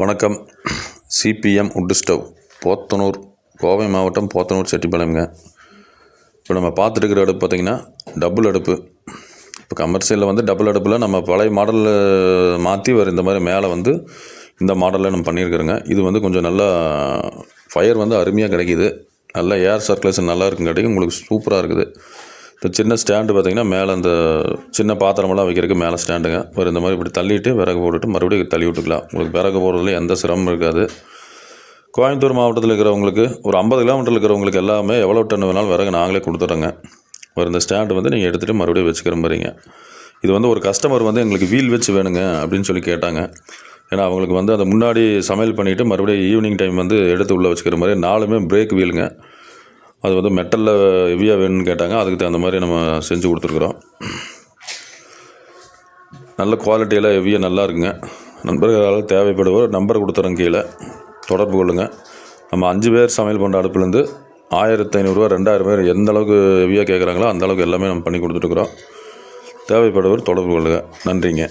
வணக்கம். சிபிஎம் உட்டு ஸ்டவ். போத்தனூர் கோவை மாவட்டம் போத்தனூர் செட்டிப்பாளையம்ங்க. இப்போ நம்ம பார்த்துட்டுருக்கிற அடுப்பு பார்த்திங்கன்னா டபுள் அடுப்பு. இப்போ கமர்ஷியலில் வந்து டபுள் அடுப்பில் நம்ம பழைய மாடலில் மாற்றி வர இந்த மாதிரி மேலே வந்து இந்த மாடலில் நம்ம பண்ணியிருக்கிறோங்க. இது வந்து கொஞ்சம் நல்லா ஃபயர் வந்து அருமையாக கிடைக்கிது. நல்லா ஏர் சர்க்குலேஷன் நல்லா இருக்குங்காட்டியும் உங்களுக்கு சூப்பராக இருக்குது. இந்த சின்ன ஸ்டாண்டு பார்த்தீங்கன்னா மேலே அந்த சின்ன பாத்திரமெல்லாம் வைக்கிறதுக்கு மேலே ஸ்டாண்டுங்க. ஒரு இந்த மாதிரி இப்படி தள்ளிட்டு விறகு போட்டுட்டு மறுபடியும் தள்ளி விட்டுக்கலாம். உங்களுக்கு விறகு போடுறதுல எந்த சிரமம் இருக்காது. கோயம்புத்தூர் மாவட்டத்தில் இருக்கிறவங்களுக்கு ஒரு ஐம்பது கிலோமீட்டரில் இருக்கிறவங்களுக்கு எல்லாமே எவ்வளோ டன் வேணாலும் விறகு நாங்களே கொடுத்துட்றோங்க ஒரு இந்த ஸ்டாண்டு வந்து நீங்கள் எடுத்துகிட்டு மறுபடியும் வச்சுக்கிற மாதிரிங்க. இது வந்து ஒரு கஸ்டமர் வந்து எங்களுக்கு வீல் வச்சு வேணுங்க அப்படின்னு சொல்லி கேட்டாங்க. ஏன்னா அவங்களுக்கு வந்து அதை முன்னாடி சமையல் பண்ணிவிட்டு மறுபடியும் ஈவினிங் டைம் வந்து எடுத்து உள்ளே வச்சுக்கிற மாதிரி நாலுமே பிரேக் வீலுங்க. அது வந்து மெட்டலில் ஹெவியாக வேணும்னு கேட்டாங்க. அதுக்கு தகுந்த மாதிரி நம்ம செஞ்சு கொடுத்துருக்குறோம். நல்ல குவாலிட்டியெல்லாம் ஹெவியாக நல்லா இருக்குங்க. நண்பர்களால் தேவைப்படுவோர் நம்பர் கொடுத்துறேன் கீழே. தொடர்பு கொள்ளுங்கள் நம்ம அஞ்சு பேர் சமையல் பண்ணுற அடுப்புலேருந்து ஆயிரத்தி ஐநூறுரூவா ரெண்டாயிரம் பேர் எந்த அளவுக்கு ஹெவியாக கேட்குறாங்களோ அந்த அளவுக்கு எல்லாமே நம்ம பண்ணி கொடுத்துட்டுருக்குறோம் தேவைப்படுவர் தொடர்பு கொள்ளுங்கள் நன்றிங்க.